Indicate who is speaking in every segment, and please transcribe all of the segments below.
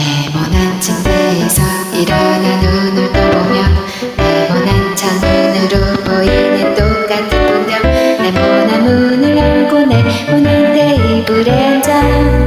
Speaker 1: 네모난 침대에서 일어나 눈을 떠보면 네모난 창문으로 보이는 똑같은 풍경 네모난 문을 열고 네모난 테이블에 앉아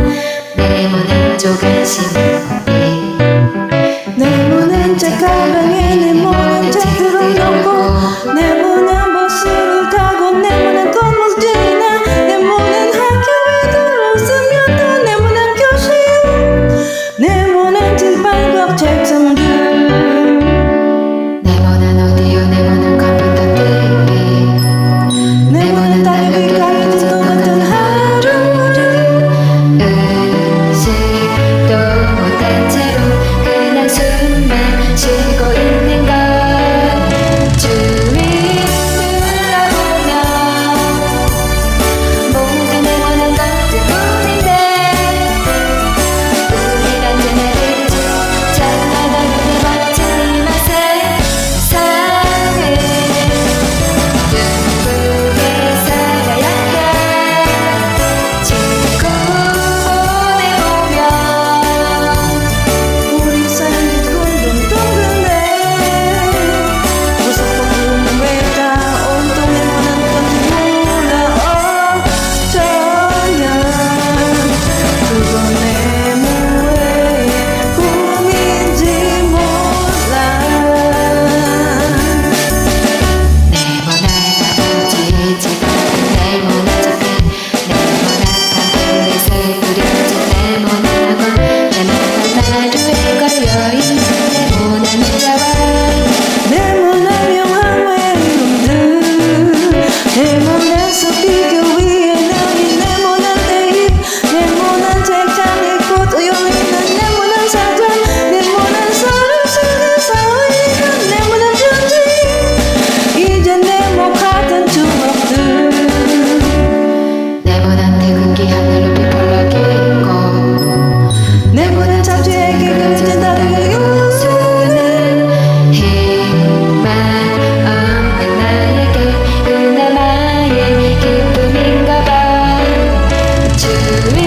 Speaker 1: to